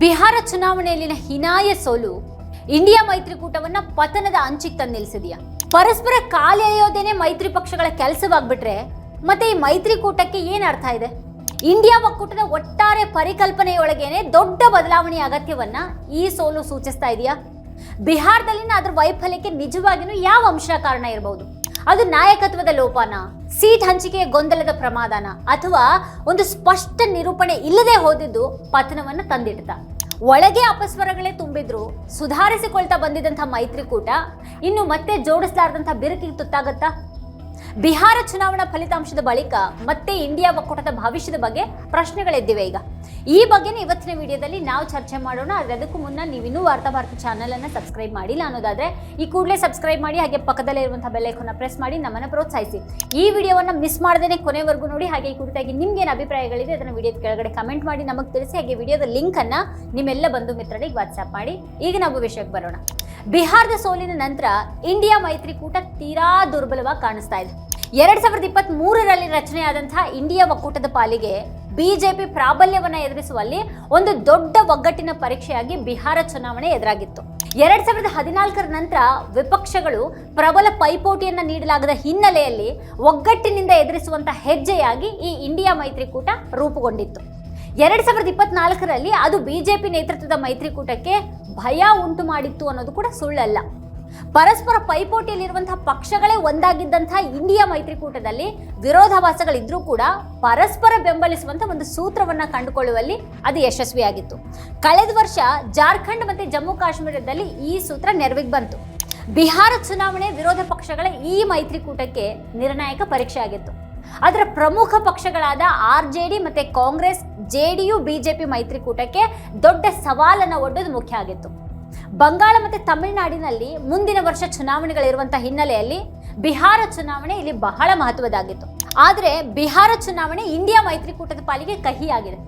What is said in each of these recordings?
ಬಿಹಾರ ಚುನಾವಣೆಯಲ್ಲಿನ ಹಿನಾಯ ಸೋಲು. ಇಂಡಿಯಾ ಮೈತ್ರಿಕೂಟವನ್ನ ಪತನದ ಅಂಚಿಗೆ ತಂದು ನಿಲ್ಲಿಸಿದೆಯಾ ಪರಸ್ಪರ ಕಾಲೆಳೆಯೋದೇನೆ ಮೈತ್ರಿ ಪಕ್ಷಗಳ ಕೆಲಸವಾಗ್ಬಿಟ್ರೆ ಮತ್ತೆ ಈ ಮೈತ್ರಿಕೂಟಕ್ಕೆ ಏನ್ ಅರ್ಥ ಇದೆ? ಇಂಡಿಯಾ ಒಕ್ಕೂಟದ ಒಟ್ಟಾರೆ ಪರಿಕಲ್ಪನೆಯೊಳಗೇನೆ ದೊಡ್ಡ ಬದಲಾವಣೆಯ ಅಗತ್ಯವನ್ನ ಈ ಸೋಲು ಸೂಚಿಸ್ತಾ ಇದೆಯಾ? ಬಿಹಾರದಲ್ಲಿನ ಅದರ ವೈಫಲ್ಯಕ್ಕೆ ನಿಜವಾಗಿಯೂ ಯಾವ ಅಂಶ ಕಾರಣ ಇರಬಹುದು ಅದು ನಾಯಕತ್ವದ ಲೋಪನ, ಸೀಟ್ ಹಂಚಿಕೆಯ ಗೊಂದಲದ ಪ್ರಮಾದನ ಅಥವಾ ಒಂದು ಸ್ಪಷ್ಟ ನಿರೂಪಣೆ ಇಲ್ಲದೆ ಹೋದಿದ್ದು ಪತನವನ್ನು ತಂದಿಡ್ತ. ಒಳಗೆ ಅಪಸ್ವರಗಳೇ ತುಂಬಿದ್ರು, ಸುಧಾರಿಸಿಕೊಳ್ತಾ ಬಂದಿದ್ದಂಥ ಮೈತ್ರಿಕೂಟ ಇನ್ನು ಮತ್ತೆ ಜೋಡಿಸಲಾರದಂಥ ಬಿರುಕಿಗೆ ತುತ್ತಾಗತ್ತಾ? ಬಿಹಾರ ಚುನಾವಣಾ ಫಲಿತಾಂಶದ ಬಳಿಕ ಮತ್ತೆ ಇಂಡಿಯಾ ಒಕ್ಕೂಟದ ಭವಿಷ್ಯದ ಬಗ್ಗೆ ಪ್ರಶ್ನೆಗಳೆದ್ದಿವೆ ಈಗ. ಈ ಬಗ್ಗೆನೇ ಇವತ್ತಿನ ವಿಡಿಯೋದಲ್ಲಿ ನಾವು ಚರ್ಚೆ ಮಾಡೋಣ. ಆದರೆ ಅದಕ್ಕೂ ಮುನ್ನ ನೀವಿನ್ನೂ ವಾರ್ತಾ ಭಾರತಿ ಚಾನಲ್ ಅನ್ನ ಸಬ್ಸ್ಕ್ರೈಬ್ ಮಾಡಿಲ್ಲ ಅನ್ನೋದಾದ್ರೆ ಈ ಕೂಡಲೇ ಸಬ್ಸ್ಕ್ರೈಬ್ ಮಾಡಿ, ಹಾಗೆ ಪಕ್ಕದಲ್ಲೇ ಇರುವಂಥ ಬೆಲ್ಲೈಕನ್ನ ಪ್ರೆಸ್ ಮಾಡಿ ನಮ್ಮನ್ನ ಪ್ರೋತ್ಸಾಹಿಸಿ. ಈ ವಿಡಿಯೋವನ್ನ ಮಿಸ್ ಮಾಡದೇನೆ ಕೊನೆವರೆಗೂ ನೋಡಿ, ಹಾಗೆ ಈ ಕುರಿತಾಗಿ ನಿಮ್ಗೇನು ಅಭಿಪ್ರಾಯಗಳಿದೆ ಅದನ್ನು ವಿಡಿಯೋದ ಕೆಳಗಡೆ ಕಮೆಂಟ್ ಮಾಡಿ ನಮಗೆ ತಿಳಿಸಿ, ಹಾಗೆ ವಿಡಿಯೋದ ಲಿಂಕ್ ಅನ್ನ ನಿಮ್ಮೆಲ್ಲ ಬಂಧು ಮಿತ್ರರಿಗೆ ವಾಟ್ಸಪ್ ಮಾಡಿ. ಈಗ ನಾವು ವಿಷಯಕ್ಕೆ ಬರೋಣ. ಬಿಹಾರದ ಸೋಲಿನ ನಂತರ ಇಂಡಿಯಾ ಮೈತ್ರಿಕೂಟ ತೀರಾ ದುರ್ಬಲವಾಗಿ ಕಾಣಿಸ್ತಾ ಇದೆ. ಎರಡ್ ಸಾವಿರದ ಇಪ್ಪತ್ತ್ ಮೂರರಲ್ಲಿ ರಚನೆಯಾದಂತಹ ಇಂಡಿಯಾ ಒಕ್ಕೂಟದ ಪಾಲಿಗೆ ಬಿಜೆಪಿ ಪ್ರಾಬಲ್ಯವನ್ನ ಎದುರಿಸುವಲ್ಲಿ ಒಂದು ದೊಡ್ಡ ಒಗ್ಗಟ್ಟಿನ ಪರೀಕ್ಷೆಯಾಗಿ ಬಿಹಾರ ಚುನಾವಣೆ ಎದುರಾಗಿತ್ತು. ಎರಡ್ ಸಾವಿರದ ಹದಿನಾಲ್ಕರ ನಂತರ ವಿಪಕ್ಷಗಳು ಪ್ರಬಲ ಪೈಪೋಟಿಯನ್ನು ನೀಡಲಾಗದ ಹಿನ್ನೆಲೆಯಲ್ಲಿ ಒಗ್ಗಟ್ಟಿನಿಂದ ಎದುರಿಸುವಂತಹ ಹೆಜ್ಜೆಯಾಗಿ ಈ ಇಂಡಿಯಾ ಮೈತ್ರಿಕೂಟ ರೂಪುಗೊಂಡಿತ್ತು. ಎರಡ್ ಸಾವಿರದ ಇಪ್ಪತ್ನಾಲ್ಕರಲ್ಲಿ ಅದು ಬಿಜೆಪಿ ನೇತೃತ್ವದ ಮೈತ್ರಿಕೂಟಕ್ಕೆ ಭಯ ಉಂಟು ಮಾಡಿತ್ತು ಅನ್ನೋದು ಕೂಡ ಸುಳ್ಳಲ್ಲ. ಪರಸ್ಪರ ಪೈಪೋಟಿಯಲ್ಲಿರುವಂತಹ ಪಕ್ಷಗಳೇ ಒಂದಾಗಿದ್ದಂತಹ ಇಂಡಿಯಾ ಮೈತ್ರಿಕೂಟದಲ್ಲಿ ವಿರೋಧಾಭಾಸಗಳಿದ್ರೂ ಕೂಡ ಪರಸ್ಪರ ಬೆಂಬಲಿಸುವಂತ ಒಂದು ಸೂತ್ರವನ್ನ ಕಂಡುಕೊಳ್ಳುವಲ್ಲಿ ಅದು ಯಶಸ್ವಿಯಾಗಿತ್ತು. ಕಳೆದ ವರ್ಷ ಜಾರ್ಖಂಡ್ ಮತ್ತೆ ಜಮ್ಮು ಕಾಶ್ಮೀರದಲ್ಲಿ ಈ ಸೂತ್ರ ನೆರವಿಗೆ ಬಂತು. ಬಿಹಾರ ಚುನಾವಣೆ ವಿರೋಧ ಪಕ್ಷಗಳ ಈ ಮೈತ್ರಿಕೂಟಕ್ಕೆ ನಿರ್ಣಾಯಕ ಪರೀಕ್ಷೆ ಆಗಿತ್ತು. ಅದರ ಪ್ರಮುಖ ಪಕ್ಷಗಳಾದ ಆರ್ ಜೆ ಡಿ ಮತ್ತೆ Congress, J D U BJP ಮೈತ್ರಿಕೂಟಕ್ಕೆ ದೊಡ್ಡ ಸವಾಲನ್ನ ಒಡ್ಡೋದು ಮುಖ್ಯ ಆಗಿತ್ತು. ಬಂಗಾಳ ಮತ್ತು ತಮಿಳುನಾಡಿನಲ್ಲಿ ಮುಂದಿನ ವರ್ಷ ಚುನಾವಣೆಗಳಿರುವಂಥ ಹಿನ್ನೆಲೆಯಲ್ಲಿ ಬಿಹಾರ ಚುನಾವಣೆ ಇಲ್ಲಿ ಬಹಳ ಮಹತ್ವದಾಗಿತ್ತು ಆದರೆ ಬಿಹಾರ ಚುನಾವಣೆ ಇಂಡಿಯಾ ಮೈತ್ರಿಕೂಟದ ಪಾಲಿಗೆ ಕಹಿಯಾಗಿದೆ.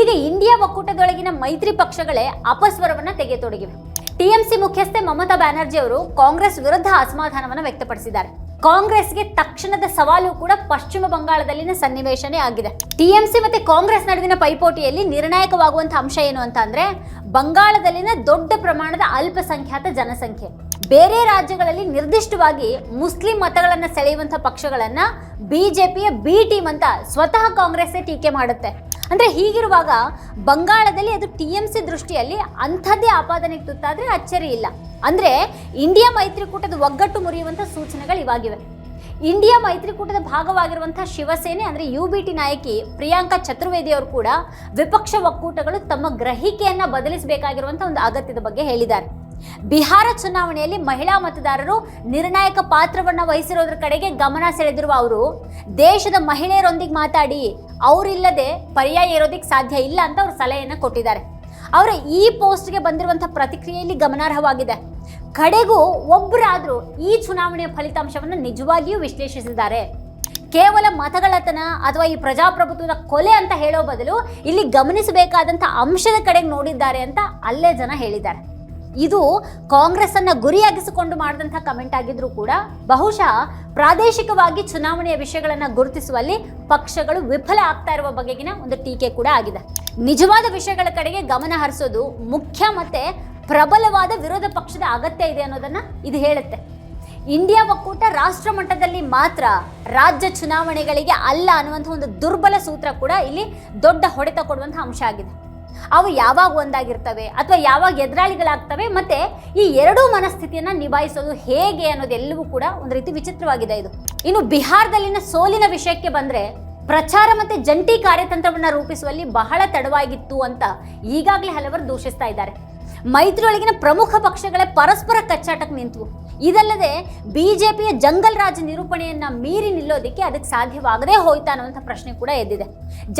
ಈಗ ಇಂಡಿಯಾ ಒಕ್ಕೂಟದೊಳಗಿನ ಮೈತ್ರಿ ಪಕ್ಷಗಳೇ ಅಪಸ್ವರವನ್ನ ತೆಗೆಯತೊಡಗಿವೆ. ಟಿಎಂಸಿ ಮುಖ್ಯಸ್ಥೆ ಮಮತಾ ಬ್ಯಾನರ್ಜಿ ಅವರು ಕಾಂಗ್ರೆಸ್ ವಿರುದ್ಧ ಅಸಮಾಧಾನವನ್ನು ವ್ಯಕ್ತಪಡಿಸಿದ್ದಾರೆ. ಕಾಂಗ್ರೆಸ್ಗೆ ತಕ್ಷಣದ ಸವಾಲು ಕೂಡ ಪಶ್ಚಿಮ ಬಂಗಾಳದಲ್ಲಿನ ಸನ್ನಿವೇಶನೇ ಆಗಿದೆ. ಟಿಎಂಸಿ ಮತ್ತೆ ಕಾಂಗ್ರೆಸ್ ನಡುವಿನ ಪೈಪೋಟಿಯಲ್ಲಿ ನಿರ್ಣಾಯಕವಾಗುವಂತಹ ಅಂಶ ಏನು ಅಂತ ಅಂದ್ರೆ, ಬಂಗಾಳದಲ್ಲಿನ ದೊಡ್ಡ ಪ್ರಮಾಣದ ಅಲ್ಪಸಂಖ್ಯಾತ ಜನಸಂಖ್ಯೆ. ಬೇರೆ ರಾಜ್ಯಗಳಲ್ಲಿ ನಿರ್ದಿಷ್ಟವಾಗಿ ಮುಸ್ಲಿಂ ಮತಗಳನ್ನು ಸೆಳೆಯುವಂತಹ ಪಕ್ಷಗಳನ್ನ ಬಿಜೆಪಿಯ ಬಿ ಟೀಮ್ ಅಂತ ಸ್ವತಃ ಕಾಂಗ್ರೆಸ್ಸೇ ಟೀಕೆ ಮಾಡುತ್ತೆ. ಅಂದ್ರೆ ಹೀಗಿರುವಾಗ ಬಂಗಾಳದಲ್ಲಿ ಅದು ಟಿ ಎಂ ಸಿ ದೃಷ್ಟಿಯಲ್ಲಿ ಅಂಥದ್ದೇ ಆಪಾದನೆಗೆ ತುತ್ತಾದ್ರೆ ಅಚ್ಚರಿ ಇಲ್ಲ. ಅಂದ್ರೆ ಇಂಡಿಯಾ ಮೈತ್ರಿಕೂಟದ ಒಗ್ಗಟ್ಟು ಮುರಿಯುವಂಥ ಸೂಚನೆಗಳು ಇವಾಗಿವೆ. ಇಂಡಿಯಾ ಮೈತ್ರಿಕೂಟದ ಭಾಗವಾಗಿರುವಂಥ ಶಿವಸೇನೆ ಅಂದ್ರೆ ಯು ಬಿ ಟಿ ನಾಯಕಿ ಪ್ರಿಯಾಂಕಾ ಚತುರ್ವೇದಿ ಅವರು ಕೂಡ ವಿಪಕ್ಷ ಒಕ್ಕೂಟಗಳು ತಮ್ಮ ಗ್ರಹಿಕೆಯನ್ನು ಬದಲಿಸಬೇಕಾಗಿರುವಂಥ ಒಂದು ಅಗತ್ಯದ ಬಗ್ಗೆ ಹೇಳಿದ್ದಾರೆ. ಬಿಹಾರ ಚುನಾವಣೆಯಲ್ಲಿ ಮಹಿಳಾ ಮತದಾರರು ನಿರ್ಣಾಯಕ ಪಾತ್ರವನ್ನ ವಹಿಸಿರೋದ್ರ ಕಡೆಗೆ ಗಮನ ಸೆಳೆದಿರುವ ಅವರು, ದೇಶದ ಮಹಿಳೆಯರೊಂದಿಗೆ ಮಾತಾಡಿ, ಅವರಿಲ್ಲದೆ ಪರ್ಯಾಯ ಇರೋದಕ್ಕೆ ಸಾಧ್ಯ ಇಲ್ಲ ಅಂತ ಅವರು ಸಲಹೆಯನ್ನು ಕೊಟ್ಟಿದ್ದಾರೆ. ಅವರ ಈ ಪೋಸ್ಟ್ಗೆ ಬಂದಿರುವಂತಹ ಪ್ರತಿಕ್ರಿಯೆಯಲ್ಲಿ ಗಮನಾರ್ಹವಾಗಿದೆ. ಕಡೆಗೂ ಒಬ್ಬರಾದರೂ ಈ ಚುನಾವಣೆಯ ಫಲಿತಾಂಶವನ್ನು ನಿಜವಾಗಿಯೂ ವಿಶ್ಲೇಷಿಸಿದ್ದಾರೆ. ಕೇವಲ ಮತಗಳತನ ಅಥವಾ ಈ ಪ್ರಜಾಪ್ರಭುತ್ವದ ಕೊಲೆ ಅಂತ ಹೇಳೋ ಬದಲು ಇಲ್ಲಿ ಗಮನಿಸಬೇಕಾದಂಥ ಅಂಶದ ಕಡೆಗೆ ನೋಡಿದ್ದಾರೆ ಅಂತ ಅಲ್ಲೇ ಜನ ಹೇಳಿದ್ದಾರೆ. ಇದು ಕಾಂಗ್ರೆಸ್ ಅನ್ನ ಗುರಿಯಾಗಿಸಿಕೊಂಡು ಮಾಡಿದಂಥ ಕಮೆಂಟ್ ಆಗಿದ್ರೂ ಕೂಡ ಬಹುಶಃ ಪ್ರಾದೇಶಿಕವಾಗಿ ಚುನಾವಣೆಯ ವಿಷಯಗಳನ್ನು ಗುರುತಿಸುವಲ್ಲಿ ಪಕ್ಷಗಳು ವಿಫಲ ಆಗ್ತಾ ಇರುವ ಬಗೆಗಿನ ಒಂದು ಟೀಕೆ ಕೂಡ ಆಗಿದೆ. ನಿಜವಾದ ವಿಷಯಗಳ ಕಡೆಗೆ ಗಮನ ಹರಿಸೋದು ಮುಖ್ಯ ಮತ್ತೆ ಪ್ರಬಲವಾದ ವಿರೋಧ ಪಕ್ಷದ ಅಗತ್ಯ ಇದೆ ಅನ್ನೋದನ್ನ ಇದು ಹೇಳುತ್ತೆ. ಇಂಡಿಯಾ ಒಕ್ಕೂಟ ರಾಷ್ಟ್ರ ಮಟ್ಟದಲ್ಲಿ ಮಾತ್ರ ರಾಜ್ಯ ಚುನಾವಣೆಗಳಿಗೆ ಅಲ್ಲ ಅನ್ನುವಂಥ ಒಂದು ದುರ್ಬಲ ಸೂತ್ರ ಕೂಡ ಇಲ್ಲಿ ದೊಡ್ಡ ಹೊಡೆತ ಕೊಡುವಂಥ ಅಂಶ ಆಗಿದೆ. ಅವು ಯಾವಾಗ ಒಂದಾಗಿರ್ತವೆ ಅಥವಾ ಯಾವಾಗ ಎದುರಾಳಿಗಳಾಗ್ತವೆ ಮತ್ತೆ ಈ ಎರಡೂ ಮನಸ್ಥಿತಿಯನ್ನ ನಿಭಾಯಿಸೋದು ಹೇಗೆ ಅನ್ನೋದೆಲ್ಲವೂ ಕೂಡ ಒಂದು ರೀತಿ ವಿಚಿತ್ರವಾಗಿದೆ ಇದು. ಇನ್ನು ಬಿಹಾರದಲ್ಲಿನ ಸೋಲಿನ ವಿಷಯಕ್ಕೆ ಬಂದ್ರೆ ಪ್ರಚಾರ ಮತ್ತೆ ಜಂಟಿ ಕಾರ್ಯತಂತ್ರವನ್ನ ರೂಪಿಸುವಲ್ಲಿ ಬಹಳ ತಡವಾಗಿತ್ತು ಅಂತ ಈಗಾಗಲೇ ಹಲವರು ದೂಷಿಸ್ತಾ ಇದ್ದಾರೆ. ಮೈತ್ರಿಯೊಳಗಿನ ಪ್ರಮುಖ ಪಕ್ಷಗಳೇ ಪರಸ್ಪರ ಕಚ್ಚಾಟಕ್ಕೆ ನಿಂತವು. ಇದಲ್ಲದೆ ಬಿಜೆಪಿಯ ಜಂಗಲ್ ರಾಜ್ ನಿರೂಪಣೆಯನ್ನ ಮೀರಿ ನಿಲ್ಲೋದಕ್ಕೆ ಅದಕ್ಕೆ ಸಾಧ್ಯವಾಗದೇ ಹೋಯ್ತಾ ಅನ್ನುವಂಥ ಪ್ರಶ್ನೆ ಕೂಡ ಎದ್ದಿದೆ.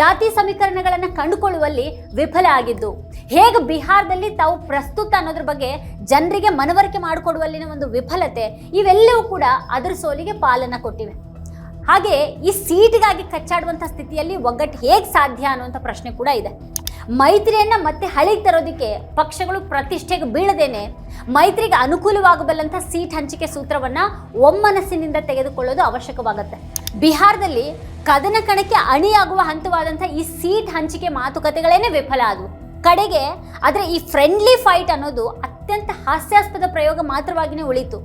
ಜಾತಿ ಸಮೀಕರಣಗಳನ್ನು ಕಂಡುಕೊಳ್ಳುವಲ್ಲಿ ವಿಫಲ ಆಗಿದ್ದು, ಹೇಗೆ ಬಿಹಾರದಲ್ಲಿ ತಾವು ಪ್ರಸ್ತುತ ಅನ್ನೋದ್ರ ಬಗ್ಗೆ ಜನರಿಗೆ ಮನವರಿಕೆ ಮಾಡಿಕೊಡುವಲ್ಲಿನ ಒಂದು ವಿಫಲತೆ ಇವೆಲ್ಲವೂ ಕೂಡ ಅದರ ಸೋಲಿಗೆ ಪಾಲನ್ನು ಕೊಟ್ಟಿವೆ. ಹಾಗೆ ಈ ಸೀಟಿಗಾಗಿ ಕಚ್ಚಾಡುವಂಥ ಸ್ಥಿತಿಯಲ್ಲಿ ಒಗ್ಗಟ್ಟು ಹೇಗೆ ಸಾಧ್ಯ ಅನ್ನುವಂಥ ಪ್ರಶ್ನೆ ಕೂಡ ಇದೆ. ಮೈತ್ರಿಯನ್ನ ಮತ್ತೆ ಹಳಿಗೆ ತರೋದಕ್ಕೆ ಪಕ್ಷಗಳು ಪ್ರತಿಷ್ಠೆಗೆ ಬೀಳದೇನೆ ಮೈತ್ರಿಗೆ ಅನುಕೂಲವಾಗಬಲ್ಲಂಥ ಸೀಟ್ ಹಂಚಿಕೆ ಸೂತ್ರವನ್ನ ಒಮ್ಮನಸ್ಸಿನಿಂದ ತೆಗೆದುಕೊಳ್ಳೋದು ಅವಶ್ಯಕವಾಗುತ್ತೆ. ಬಿಹಾರದಲ್ಲಿ ಕದನ ಕಣಕ್ಕೆ ಅಣಿಯಾಗುವ ಹಂತವಾದಂಥ ಈ ಸೀಟ್ ಹಂಚಿಕೆ ಮಾತುಕತೆಗಳೇನೆ ವಿಫಲ ಆದವು ಕಡೆಗೆ ಆದರೆ ಈ ಫ್ರೆಂಡ್ಲಿ ಫೈಟ್ ಅನ್ನೋದು ಅತ್ಯಂತ ಹಾಸ್ಯಾಸ್ಪದ ಪ್ರಯೋಗ ಮಾತ್ರವಾಗಿಯೇ ಉಳಿತು.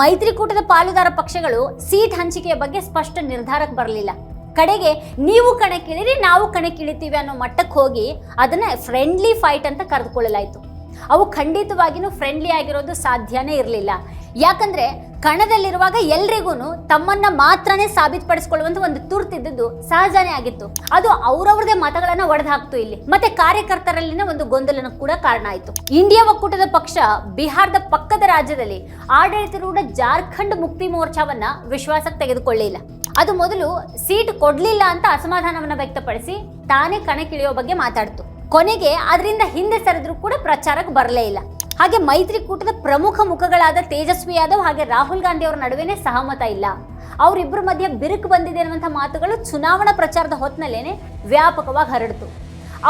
ಮೈತ್ರಿಕೂಟದ ಪಾಲುದಾರ ಪಕ್ಷಗಳು ಸೀಟ್ ಹಂಚಿಕೆಯ ಬಗ್ಗೆ ಸ್ಪಷ್ಟ ನಿರ್ಧಾರಕ್ಕೆ ಬರಲಿಲ್ಲ. ಕಡೆಗೆ ನೀವು ಕಣಕ್ಕಿಳಿರಿ ನಾವು ಕಣಕ್ಕಿಳಿತೀವಿ ಅನ್ನೋ ಮಟ್ಟಕ್ಕೆ ಹೋಗಿ ಅದನ್ನ ಫ್ರೆಂಡ್ಲಿ ಫೈಟ್ ಅಂತ ಕರೆದುಕೊಳ್ಳಲಾಯಿತು. ಅವು ಖಂಡಿತವಾಗಿಯೂ ಫ್ರೆಂಡ್ಲಿ ಆಗಿರೋದು ಸಾಧ್ಯನೇ ಇರಲಿಲ್ಲ. ಯಾಕಂದ್ರೆ ಕಣದಲ್ಲಿರುವಾಗ ಎಲ್ರಿಗೂ ತಮ್ಮನ್ನ ಮಾತ್ರನೇ ಸಾಬೀತುಪಡಿಸ್ಕೊಳ್ಳುವಂತ ಒಂದು ತುರ್ತಿದ್ದದ್ದು ಸಹಜನೇ ಆಗಿತ್ತು. ಅದು ಅವ್ರವ್ರದೇ ಮತಗಳನ್ನ ಒಡೆದು ಹಾಕ್ತು ಇಲ್ಲಿ. ಮತ್ತೆ ಕಾರ್ಯಕರ್ತರಲ್ಲಿನ ಒಂದು ಗೊಂದಲನ ಕೂಡ ಕಾರಣ ಆಯಿತು. ಇಂಡಿಯಾ ಒಕ್ಕೂಟದ ಪಕ್ಷ ಬಿಹಾರದ ಪಕ್ಕದ ರಾಜ್ಯದಲ್ಲಿ ಆಡಳಿತರೂಢ ಜಾರ್ಖಂಡ್ ಮುಕ್ತಿ ಮೋರ್ಚಾವನ್ನ ವಿಶ್ವಾಸಕ್ಕೆ ತೆಗೆದುಕೊಳ್ಳಿಲ್ಲ. ಅದು ಮೊದಲು ಸೀಟ್ ಕೊಡ್ಲಿಲ್ಲ ಅಂತ ಅಸಮಾಧಾನವನ್ನ ವ್ಯಕ್ತಪಡಿಸಿ ತಾನೇ ಕಣಕ್ಕಿಳಿಯೋ ಬಗ್ಗೆ ಮಾತಾಡ್ತು. ಕೊನೆಗೆ ಅದರಿಂದ ಹಿಂದೆ ಸರಿದ್ರು ಕೂಡ ಪ್ರಚಾರಕ್ಕೆ ಬರಲೇ ಇಲ್ಲ. ಹಾಗೆ ಮೈತ್ರಿಕೂಟದ ಪ್ರಮುಖ ಮುಖಗಳಾದ ತೇಜಸ್ವಿ ಯಾದವ್ ಹಾಗೆ ರಾಹುಲ್ ಗಾಂಧಿ ಅವರ ನಡುವೆನೇ ಸಹಮತ ಇಲ್ಲ. ಅವರಿಬ್ಬರ ಮಧ್ಯೆ ಬಿರುಕು ಬಂದಿದೆ ಅನ್ನುವಂಥ ಮಾತುಗಳು ಚುನಾವಣಾ ಪ್ರಚಾರದ ಹೊತ್ತಿನಲ್ಲೇನೆ ವ್ಯಾಪಕವಾಗಿ ಹರಡಿತು.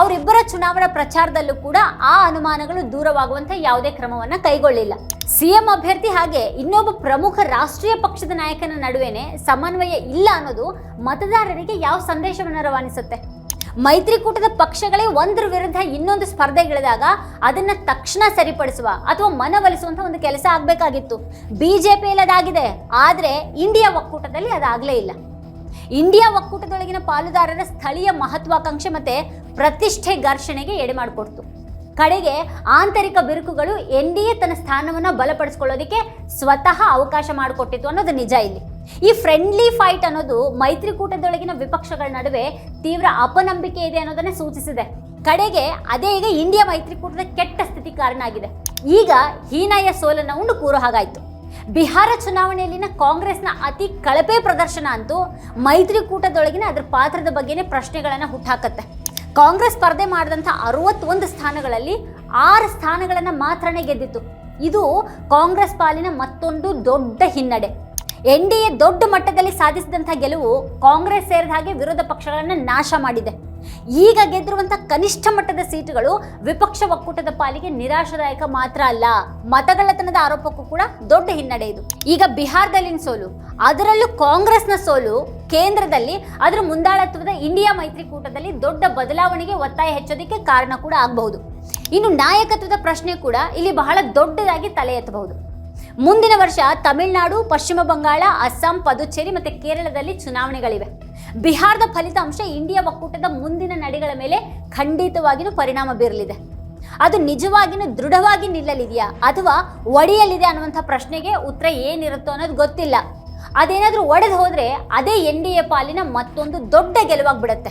ಅವರಿಬ್ಬರ ಚುನಾವಣಾ ಪ್ರಚಾರದಲ್ಲೂ ಕೂಡ ಆ ಅನುಮಾನಗಳು ದೂರವಾಗುವಂತೆ ಯಾವುದೇ ಕ್ರಮವನ್ನ ಕೈಗೊಳ್ಳಿಲ್ಲ. ಸಿಎಂ ಅಭ್ಯರ್ಥಿ ಹಾಗೆ ಇನ್ನೊಬ್ಬ ಪ್ರಮುಖ ರಾಷ್ಟ್ರೀಯ ಪಕ್ಷದ ನಾಯಕನ ನಡುವೆನೆ ಸಮನ್ವಯ ಇಲ್ಲ ಅನ್ನೋದು ಮತದಾರರಿಗೆ ಯಾವ ಸಂದೇಶವನ್ನು ರವಾನಿಸುತ್ತೆ? ಮೈತ್ರಿಕೂಟದ ಪಕ್ಷಗಳೇ ಒಂದರ ವಿರುದ್ಧ ಇನ್ನೊಂದು ಸ್ಪರ್ಧೆಗಿಳಿದಾಗ ಅದನ್ನ ತಕ್ಷಣ ಸರಿಪಡಿಸುವ ಅಥವಾ ಮನವೊಲಿಸುವಂತ ಒಂದು ಕೆಲಸ ಆಗ್ಬೇಕಾಗಿತ್ತು. ಬಿಜೆಪಿಯಲ್ಲಿ ಅದಾಗಿದೆ ಆದ್ರೆ ಇಂಡಿಯಾ ಒಕ್ಕೂಟದಲ್ಲಿ ಅದಾಗಲೇ ಇಲ್ಲ. ಇಂಡಿಯಾ ಒಕ್ಕೂಟದೊಳಗಿನ ಪಾಲುದಾರರ ಸ್ಥಳೀಯ ಮಹತ್ವಾಕಾಂಕ್ಷೆ ಮತ್ತೆ ಪ್ರತಿಷ್ಠೆ ಘರ್ಷಣೆಗೆ ಎಡೆ ಮಾಡಿಕೊಡ್ತು ಕಡೆಗೆ ಆಂತರಿಕ ಬಿರುಕುಗಳು ಎನ್ ಡಿ ಎ ತನ್ನ ಸ್ಥಾನವನ್ನು ಬಲಪಡಿಸ್ಕೊಳ್ಳೋದಕ್ಕೆ ಸ್ವತಃ ಅವಕಾಶ ಮಾಡಿಕೊಟ್ಟಿತ್ತು ಅನ್ನೋದು ನಿಜ ಇಲ್ಲಿ. ಈ ಫ್ರೆಂಡ್ಲಿ ಫೈಟ್ ಅನ್ನೋದು ಮೈತ್ರಿಕೂಟದೊಳಗಿನ ವಿಪಕ್ಷಗಳ ನಡುವೆ ತೀವ್ರ ಅಪನಂಬಿಕೆ ಇದೆ ಅನ್ನೋದನ್ನ ಸೂಚಿಸಿದೆ. ಕಡೆಗೆ ಅದೇ ಈಗ ಇಂಡಿಯಾ ಮೈತ್ರಿಕೂಟದ ಕೆಟ್ಟ ಸ್ಥಿತಿ ಕಾರಣ ಆಗಿದೆ. ಈಗ ಹೀನಾಯ ಸೋಲನ್ನು ಉಂಡು ಕೂರೋ ಹಾಗಾಯಿತು. ಬಿಹಾರ ಚುನಾವಣೆಯಲ್ಲಿನ ಕಾಂಗ್ರೆಸ್ನ ಅತಿ ಕಳಪೆ ಪ್ರದರ್ಶನ ಅಂತೂ ಮೈತ್ರಿಕೂಟದೊಳಗಿನ ಅದರ ಪಾತ್ರದ ಬಗ್ಗೆನೇ ಪ್ರಶ್ನೆಗಳನ್ನು ಹುಟ್ಟಾಕತ್ತೆ ಕಾಂಗ್ರೆಸ್ ಸ್ಪರ್ಧೆ ಮಾಡಿದಂಥ ಅರವತ್ತೊಂದು ಸ್ಥಾನಗಳಲ್ಲಿ ಆರು ಸ್ಥಾನಗಳನ್ನು ಮಾತ್ರನೇ ಗೆದ್ದಿತ್ತು. ಇದು ಕಾಂಗ್ರೆಸ್ ಪಾಲಿನ ಮತ್ತೊಂದು ದೊಡ್ಡ ಹಿನ್ನಡೆ. ಎನ್ ಡಿ ಎ ದೊಡ್ಡ ಮಟ್ಟದಲ್ಲಿ ಸಾಧಿಸಿದಂಥ ಗೆಲುವು ಕಾಂಗ್ರೆಸ್ ಸೇರಿದ ಹಾಗೆ ವಿರೋಧ ಪಕ್ಷಗಳನ್ನು ನಾಶ ಮಾಡಿದೆ. ಈಗ ಗೆದ್ದಿರುವಂಥ ಕನಿಷ್ಠ ಮಟ್ಟದ ಸೀಟುಗಳು ವಿಪಕ್ಷ ಒಕ್ಕೂಟದ ಪಾಲಿಗೆ ನಿರಾಶದಾಯಕ ಮಾತ್ರ ಅಲ್ಲ, ಮತಗಳ್ಳತನದ ಆರೋಪಕ್ಕೂ ಕೂಡ ದೊಡ್ಡ ಹಿನ್ನಡೆ ಇದು. ಈಗ ಬಿಹಾರದಲ್ಲಿನ ಸೋಲು, ಅದರಲ್ಲೂ ಕಾಂಗ್ರೆಸ್ನ ಸೋಲು, ಕೇಂದ್ರದಲ್ಲಿ, ಅದರ ಮುಂದಾಳತ್ವದ ಇಂಡಿಯಾ ಮೈತ್ರಿಕೂಟದಲ್ಲಿ ದೊಡ್ಡ ಬದಲಾವಣೆಗೆ ಒತ್ತಾಯ ಹೆಚ್ಚೋದಕ್ಕೆ ಕಾರಣ ಕೂಡ ಆಗಬಹುದು. ಇನ್ನು ನಾಯಕತ್ವದ ಪ್ರಶ್ನೆ ಕೂಡ ಇಲ್ಲಿ ಬಹಳ ದೊಡ್ಡದಾಗಿ ತಲೆ ಎತ್ತಬಹುದು. ಮುಂದಿನ ವರ್ಷ ತಮಿಳುನಾಡು, ಪಶ್ಚಿಮ ಬಂಗಾಳ, ಅಸ್ಸಾಂ, ಪದುಚೇರಿ ಮತ್ತು ಕೇರಳದಲ್ಲಿ ಚುನಾವಣೆಗಳಿವೆ. ಬಿಹಾರದ ಫಲಿತಾಂಶ ಇಂಡಿಯಾ ಒಕ್ಕೂಟದ ಮುಂದಿನ ನಡೆಗಳ ಮೇಲೆ ಖಂಡಿತವಾಗಿಯೂ ಪರಿಣಾಮ ಬೀರಲಿದೆ. ಅದು ನಿಜವಾಗಿಯೂ ದೃಢವಾಗಿ ನಿಲ್ಲಲಿದೆಯಾ ಅಥವಾ ಒಡೆಯಲಿದೆ ಅನ್ನುವಂಥ ಪ್ರಶ್ನೆಗೆ ಉತ್ತರ ಏನಿರುತ್ತೋ ಅನ್ನೋದು ಗೊತ್ತಿಲ್ಲ. ಅದೇನಾದರೂ ಒಡೆದು ಹೋದರೆ ಅದೇ ಎನ್ ಡಿ ಎ ಪಾಲಿನ ಮತ್ತೊಂದು ದೊಡ್ಡ ಗೆಲುವಾಗ್ಬಿಡುತ್ತೆ.